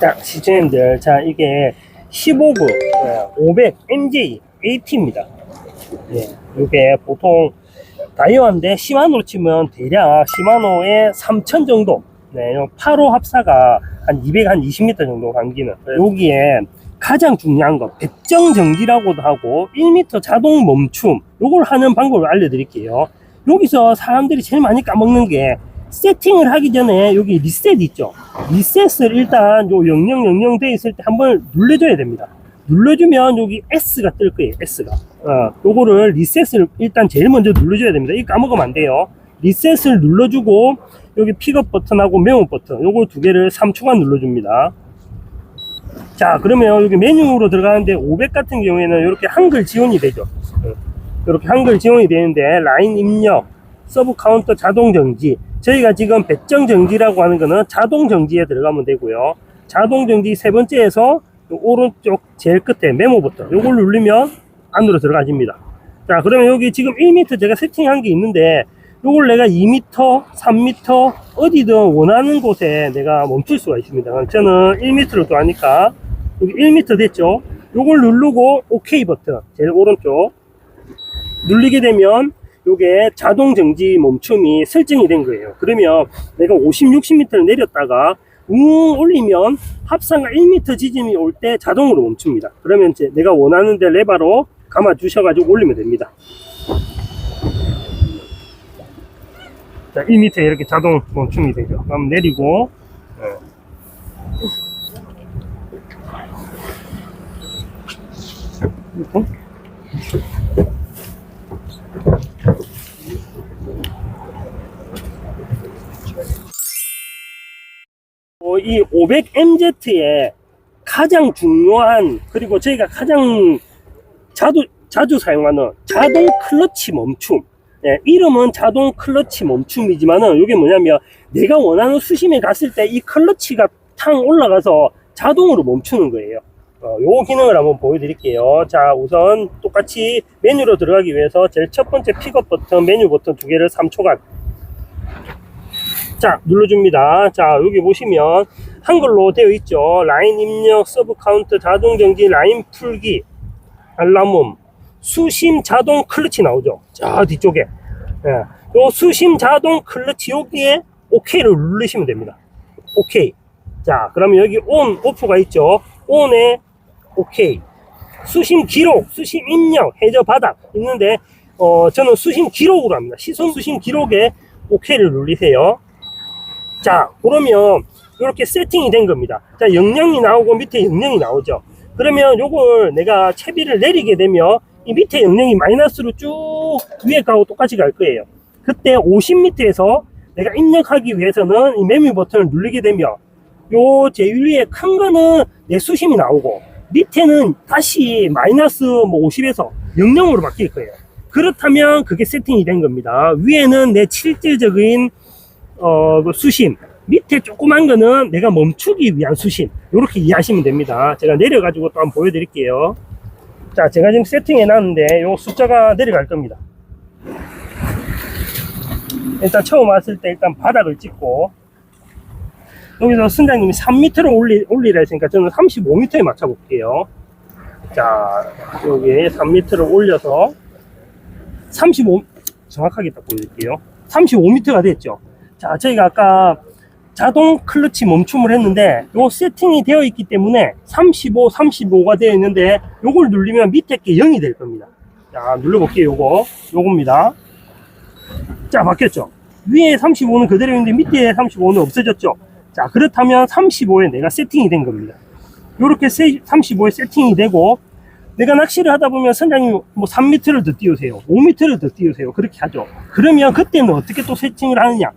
자, 시청자님들, 자, 이게 15구 500 MJ AT입니다. 예, 이게 보통 다이와인데 시마노로 치면 대략 시마노의 3000 정도. 네, 8호 합사가 한 200, 한 20m 정도 감기는. 여기에 가장 중요한 거, 백정 정지라고도 하고 1m 자동 멈춤. 요걸 하는 방법을 알려드릴게요. 여기서 사람들이 제일 많이 까먹는 게 세팅을 하기 전에 여기 리셋 있죠. 리셋을 일단 요 0000 돼 있을 때 한번 눌러줘야 됩니다. 눌러주면 여기 S가 뜰 거예요. S가. 어, 요거를 리셋을 일단 제일 먼저 눌러줘야 됩니다. 이거 까먹으면 안 돼요. 리셋을 눌러주고 여기 픽업 버튼하고 메모 버튼 요거 두 개를 3초간 눌러줍니다. 자 그러면 여기 메뉴로 들어가는데 500 같은 경우에는 이렇게 한글 지원이 되죠. 이렇게 한글 지원이 되는데 라인 입력, 서브 카운터 자동 정지. 저희가 지금 배정 정지라고 하는 거는 자동 정지에 들어가면 되고요. 자동 정지 세 번째에서 요 오른쪽 제일 끝에 메모 버튼 요걸 누르면 안으로 들어가집니다. 자 그러면 여기 지금 1m 제가 세팅한 게 있는데 요걸 내가 2m, 3m 어디든 원하는 곳에 내가 멈출 수가 있습니다. 저는 1m로 또 하니까 여기 1m 됐죠? 요걸 누르고 OK 버튼 제일 오른쪽 눌리게 되면 요게 자동 정지 멈춤이 설정이 된 거예요. 그러면 내가 50, 60m를 내렸다가 웅 올리면 합상가 1m 지점이 올 때 자동으로 멈춥니다. 그러면 이제 내가 원하는 데 레바로 감아 주셔가지고 올리면 됩니다. 자, 1m 이렇게 자동 멈춤이 되죠. 그럼 내리고 예. 이 500MZ의 가장 중요한 그리고 저희가 가장 자주 자주 사용하는 자동 클러치 멈춤. 예, 이름은 자동 클러치 멈춤이지만은 이게 뭐냐면 내가 원하는 수심에 갔을 때 이 클러치가 탕 올라가서 자동으로 멈추는 거예요. 어, 요 기능을 한번 보여드릴게요. 자, 우선 똑같이 메뉴로 들어가기 위해서 제일 첫 번째 픽업 버튼, 메뉴 버튼 두 개를 3초간 자 눌러줍니다. 자 여기 보시면 한글로 되어 있죠. 라인 입력 서브 카운트 자동 정지 라인 풀기 알람음 수심 자동 클러치 나오죠. 자 뒤쪽에. 예. 요 수심 자동 클러치 여기에 OK를 누르시면 됩니다. OK 자 그러면 여기 온 오프가 있죠. 온에 OK 수심 기록 수심 입력 해저 바닥 있는데 어 저는 수심 기록으로 합니다. 시선 수심 기록에 OK를 누르세요 자, 그러면 이렇게 세팅이 된 겁니다. 자, 영영이 나오고 밑에 영영이 나오죠. 그러면 요걸 내가 채비를 내리게 되면 이 밑에 영영이 마이너스로 쭉 위에 가고 똑같이 갈 거예요. 그때 50m에서 내가 입력하기 위해서는 이 메뉴 버튼을 누르게 되면 요 제일 위에 큰 거는 내 수심이 나오고 밑에는 다시 마이너스 뭐 50에서 00으로 바뀔 거예요. 그렇다면 그게 세팅이 된 겁니다. 위에는 내 실질적인 어, 그 수심. 밑에 조그만 거는 내가 멈추기 위한 수심. 이렇게 이해하시면 됩니다. 제가 내려 가지고 또 한번 보여드릴게요. 자, 제가 지금 세팅해 놨는데 요 숫자가 내려갈 겁니다. 일단 처음 왔을 때 일단 바닥을 찍고 여기서 선장님이 3m를 올리, 올리라 했으니까 저는 35m에 맞춰 볼게요. 자, 여기 3m를 올려서 35, 정확하게 딱 보여드릴게요. 35m가 됐죠. 자, 저희가 아까 자동 클러치 멈춤을 했는데 요 세팅이 되어 있기 때문에 35, 35가 되어 있는데 요걸 누르면 밑에 게 0이 될 겁니다. 자, 눌러볼게요. 요거. 요겁니다. 자, 바뀌었죠. 위에 35는 그대로 있는데 밑에 35는 없어졌죠. 자, 그렇다면 35에 내가 세팅이 된 겁니다. 요렇게 35에 세팅이 되고 내가 낚시를 하다 보면 선장님 뭐 3m를 더 띄우세요. 5m를 더 띄우세요. 그렇게 하죠. 그러면 그때는 어떻게 또 세팅을 하느냐?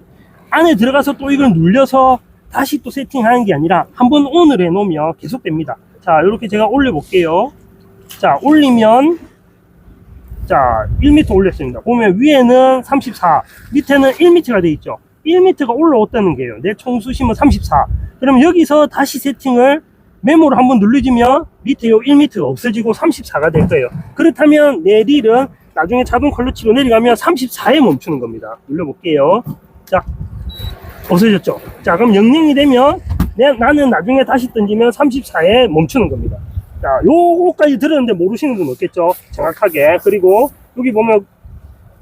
안에 들어가서 또 이걸 눌려서 다시 또 세팅하는 게 아니라 한번 온을 해 놓으면 계속됩니다. 자, 이렇게 제가 올려 볼게요. 자, 올리면 자, 1m 올렸습니다. 보면 위에는 34, 밑에는 1m가 돼 있죠. 1m가 올라왔다는 거예요. 내 총수심은 34. 그럼 여기서 다시 세팅을 메모를 한번 눌러주면 밑에 요 1m가 없어지고 34가 될 거예요. 그렇다면 내 릴은 나중에 자동 클러치로 내려가면 34에 멈추는 겁니다. 눌러볼게요. 자, 없어졌죠? 자, 그럼 영영이 되면 내, 나는 나중에 다시 던지면 34에 멈추는 겁니다. 자, 요거까지 들었는데 모르시는 분 없겠죠? 정확하게. 그리고 여기 보면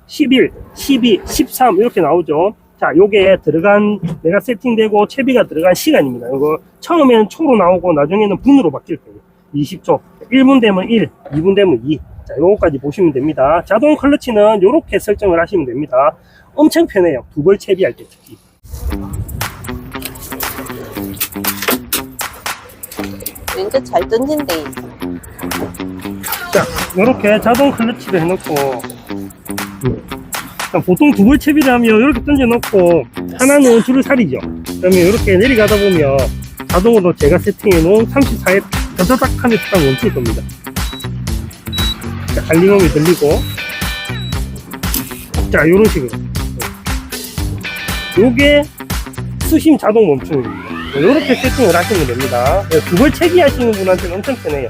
11, 12, 13 이렇게 나오죠. 자, 요게 들어간 내가 세팅되고 채비가 들어간 시간입니다. 이거 처음에는 초로 나오고 나중에는 분으로 바뀔 거예요. 20초. 1분 되면 1, 2분 되면 2. 자, 요거까지 보시면 됩니다. 자동 클러치는 요렇게 설정을 하시면 됩니다. 엄청 편해요. 두 벌 채비할 때 특히. 왠지 잘 던진대. 자, 이렇게 자동 클러치를 해놓고, 자, 보통 두벌 채비를 하면 이렇게 던져놓고, 하나는 줄을 살이죠. 그러면 이렇게 내려가다 보면 자동으로 제가 세팅해 놓은 34에 다다닥 하면서 딱 멈출 겁니다. 자, 알림음이 들리고, 자, 요런 식으로. 요게 수심 자동 멈춤입니다. 이렇게 세팅을 하시면 됩니다. 두벌 채비 하시는 분한테는 엄청 편해요.